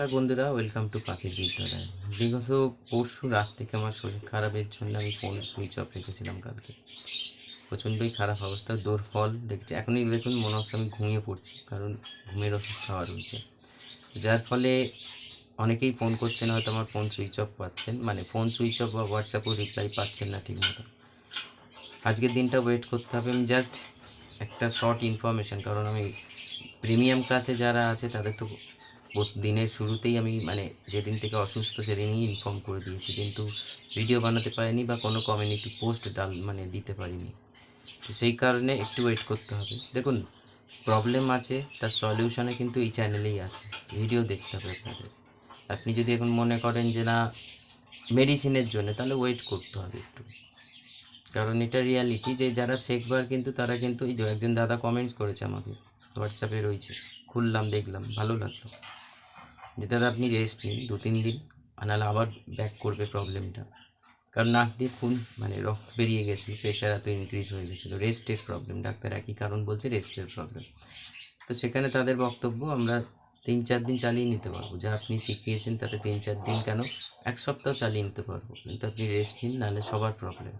নমস্কার বন্ধুরা welcome to পাখির বিদ্যালয়। বিগত পরশু রাত থেকে আমার শরীর খারাপের জন্য আমি ফোন সুইচ অফ রেখেছিলাম কালকে। প্রচণ্ডই খারাপ অবস্থা দোর ফল দেখছি, এখনই দেখুন, মনে হচ্ছে আমি ঘুমিয়ে পড়ছি, কারণ ঘুমের ওষুধ খাওয়া রয়েছে। যার ফলে অনেকেই ফোন করছেন, হয়তো আমার ফোন সুইচ অফ পাচ্ছেন মানে ফোন সুইচ অফ বা হোয়াটসঅ্যাপও রিপ্লাই পাচ্ছেন না ঠিকমতো। আজকের দিনটা ওয়েট করতে হবে, আমি জাস্ট একটা শর্ট ইনফরমেশন কারণ আমি প্রিমিয়াম ক্লাসে যারা আছে, তাদের তো দিনের শুরুতেই আমি মানে যেদিন থেকে অসুস্থ সেদিনই ইনফর্ম করে দিয়েছি। কিন্তু ভিডিও বানাতে পারিনি বা কোনো কমিউনিটি পোস্ট ডাল মানে দিতে পারিনি। তো সেই কারণে একটু ওয়েট করতে হবে। দেখুন প্রবলেম আছে, তার সলিউশনে কিন্তু এই চ্যানেলেই আছে। ভিডিও দেখতে হবে আপনাদের। আপনি যদি এখন মনে করেন যে না মেডিসিনের জন্য, তাহলে ওয়েট করতে হবে একটু। কারণ এটা রিয়ালিটি যে যারা শেখবার কিন্তু, তারা কিন্তু এই একজন দাদা কমেন্টস করেছে আমাকে। হোয়াটসঅ্যাপে রয়েছে। খুললাম, দেখলাম, ভালো লাগল। যে দাদা আপনি রেস্ট নিন দু তিন দিন, আর নাহলে আবার ব্যাক করবে প্রবলেমটা কারণ নাক দিয়ে খুন মানে রক্ত বেরিয়ে গেছিল প্রেশার এত ইনক্রিজ হয়ে গেছিল রেস্টের প্রবলেম ডাক্তার একই কারণ বলছে রেস্টের প্রবলেম তো সেখানে তাদের বক্তব্য আমরা তিন চার দিন চালিয়ে নিতে পারব। যা আপনি শিখিয়েছেন তাতে তিন চার দিন কেন? এক সপ্তাহ চালিয়ে নিতে পারব। কিন্তু আপনি রেস্ট নিন, নাহলে সবার প্রবলেম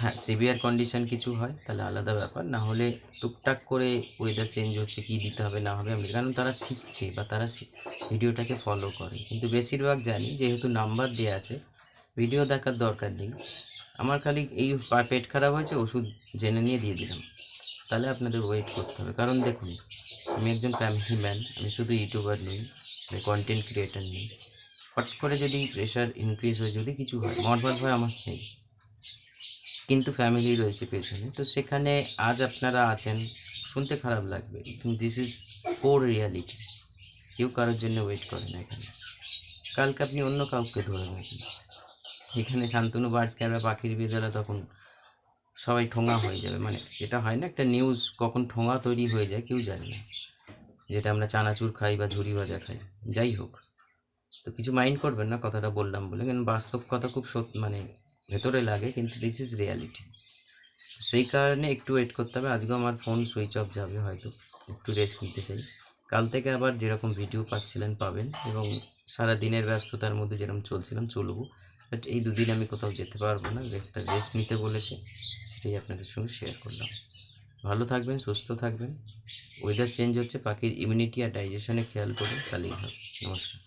হ্যাঁ সিভিয়ার কন্ডিশন কিছু হয়, তাহলে আলাদা ব্যাপার। না হলে টুকটাক করে ওয়েদার চেঞ্জ হচ্ছে, কী দিতে হবে, না হবে, আমি কারণ তারা শিখছে বা তারা ভিডিওটাকে ফলো করে। কিন্তু বেশিরভাগ জানি, যেহেতু নাম্বার দেওয়া আছে ভিডিও দেখার দরকার নেই। আমার খালি এই পেট খারাপ হয়েছে, ওষুধ জেনে নিয়ে দিয়ে দিলাম। তাহলে আপনাদের ওয়েট করতে হবে। কারণ দেখুন, আমি একজন ফ্যামিলি ম্যান আমি শুধু ইউটিউবার নই কন্টেন্ট ক্রিয়েটার নেই। হট করে যদি প্রেশার ইনক্রিজ হয়ে, যদি কিছু হয় নর্মাল ভয় আমার নেই কিন্তু ফ্যামিলি রয়েছে পেছনে। তো সেখানে আজ আপনারা আছেন, শুনতে খারাপ লাগবে, কিন্তু দিস ইজ কোর রিয়ালিটি কেউ কারোর জন্য ওয়েট করে না এখানে। কালকে আপনি অন্য কাউকে ধরে রাখেন। এখানে শান্তনু বার্ডস ক্যারা পাখির বিদ্যালয় তখন সবাই ঠোঙা হয়ে যাবে। মানে যেটা হয় না, একটা নিউজ কখন ঠোঙা তৈরি হয়ে যায়, কেউ জানে না। যেটা আমরা চানাচুর খাই বা ঝুরি ভাজা খাই। যাই হোক, তো কিছু মাইন্ড করবেন না, কথাটা বললাম বলে। কিন্তু বাস্তব কথা খুব সত মানে ভেতরে লাগে, কিন্তু দিস ইজ রিয়ালিটি সেই কারণে একটু ওয়েট করতে হবে। আজকেও আমার ফোন সুইচ অফ যাবে হয়তো, একটু রেস্ট নিতে চাই। কাল থেকে আবার যেরকম ভিডিও পাচ্ছিলেন, পাবেন এবং সারা দিনের ব্যস্ততার মধ্যে যেরকম চলছিলাম, চলবো। বাট এই দুদিন আমি কোথাও যেতে পারব না একটা রেস্ট নিতে বলেছে, সেটাই আপনাদের সঙ্গে শেয়ার করলাম। ভালো থাকবেন, সুস্থ থাকবেন। ওয়েদার চেঞ্জ হচ্ছে, পাখির ইমিউনিটি আর ডাইজেশনে খেয়াল করুন, তাহলেই হবে। নমস্কার।